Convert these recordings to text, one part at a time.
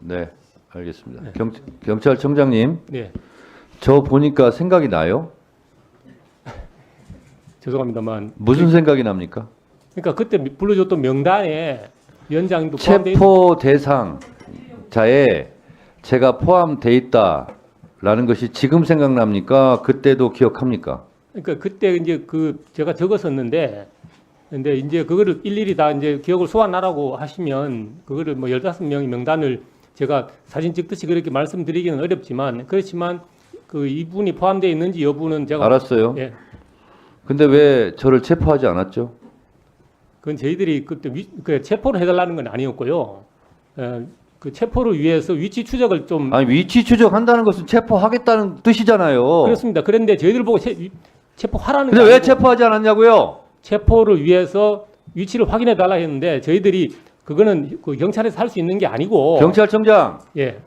네, 알겠습니다. 네. 경, 경찰청장님, 네, 저 보니까 생각이 나요? 죄송합니다만 무슨 생각이 납니까? 그러니까 그때 불러줬던 명단에 위원장님도 포함돼 있- 체포 대상자에 제가 포함돼 있다라는 것이 지금 생각납니까? 그때도 기억합니까? 그러니까 그때 이제 그 제가 적었었는데 근데 이제 그거를 일일이 다 이제 기억을 소환하라고 하시면 그거를 뭐 15명의 명단을 제가 사진 찍듯이 그렇게 말씀드리기는 어렵지만 그렇지만 그 이분이 포함되어 있는지 여부는 제가 알았어요. 예. 근데 왜 저를 체포하지 않았죠? 그건 저희들이 그때 위, 그 체포를 해달라는 건 아니었고요. 에, 그 체포를 위해서 위치 추적을 좀 아니 위치 추적한다는 것은 체포하겠다는 뜻이잖아요. 그렇습니다. 그런데 저희들 보고 체, 위- 체포하라는 근데 게왜 체포하지 않았냐고요? 체포를 위해서 위치를 확인해 달라 했는데 저희들이 그거는 그 경찰에서 할 수 있는 게 아니고 경찰청장 예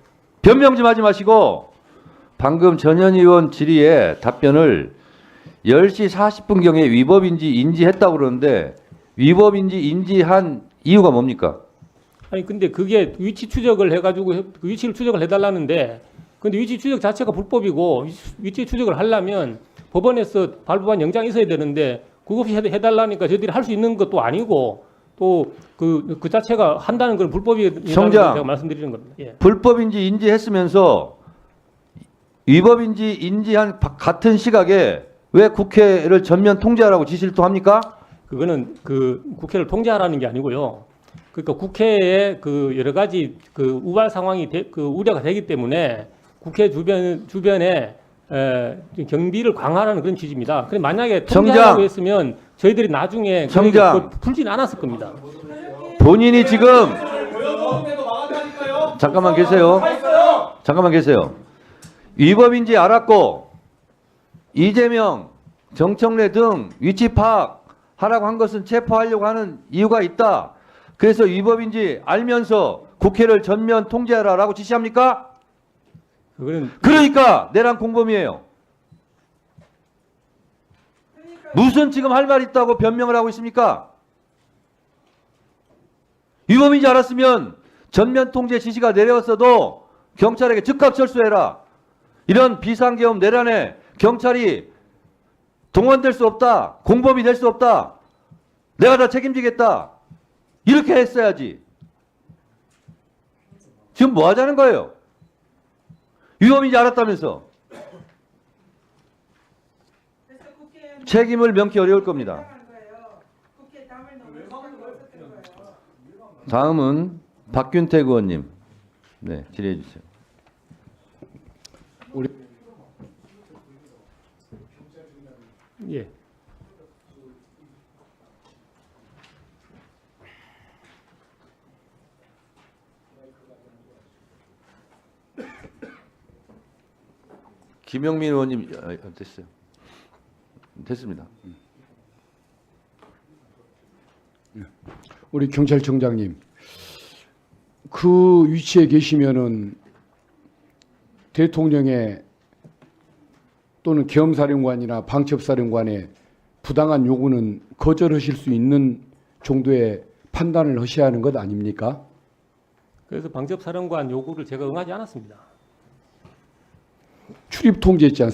변명 좀 하지 마시고 방금 전현 의원 질의에 답변을 10시 40분경에 위법인지 인지했다고 그러는데 위법인지 인지한 이유가 뭡니까? 아니 근데 그게 위치 추적을 해가지고 해- 그 위치를 추적을 해달라는데 근데 위치 추적 자체가 불법이고 위치 추적을 하려면 법원에서 발부한 영장이 있어야 되는데 그거 해- 해달라니까 저희들이 할 수 있는 것도 아니고 또그그 자체가 한다는 건 불법이라는 걸 청장. 제가 말씀드리는 겁니다. 예. 불법인지 인지했으면서 위법인지 인지한 바- 같은 시각에 왜 국회를 전면 통제하라고 지시를 또 합니까? 그거는 그 국회를 통제하라는 게 아니고요. 그러니까 국회에 그 여러 가지 그 우발 상황이 되, 그 우려가 되기 때문에 국회 주변 주변에 에, 좀 경비를 강화하는 그런 취지입니다. 그럼 만약에 청장. 통제하라고 했으면 저희들이 나중에 청장. 그걸 풀진 않았을 겁니다. 본인이 지금 잠깐만 계세요. 잠깐만 계세요. 위법인지 알았고 이재명, 정청래 등 위치 파악하라고 한 것은 체포하려고 하는 이유가 있다. 그래서 위법인지 알면서 국회를 전면 통제하라라고 지시합니까? 그러니까 내란 공범이에요. 무슨 지금 할 말 있다고 변명을 하고 있습니까? 위법인지 알았으면 전면 통제 지시가 내려왔어도 경찰에게 즉각 철수해라. 이런 비상계엄 내란에 경찰이 동원될 수 없다. 공범이 될 수 없다. 내가 다 책임지겠다. 이렇게 했어야지. 지금 뭐 하자는 거예요? 위험인지 알았다면서 책임을 명키 어려울 겁니다. 다음은 박균택 의원님. 네, 질의해 주세요. 예. 김영민 의원님 아, 아, 됐어요. 됐습니다. 우리 경찰청장님, 그 위치에 계시면은 대통령의 또는 계엄사령관이나 방첩사령관의 부당한 요구는 거절하실 수 있는 정도의 판단을 하셔야 하는 것 아닙니까? 그래서 방첩사령관 요구를 제가 응하지 않았습니다. 출입 통제했지 않습니까?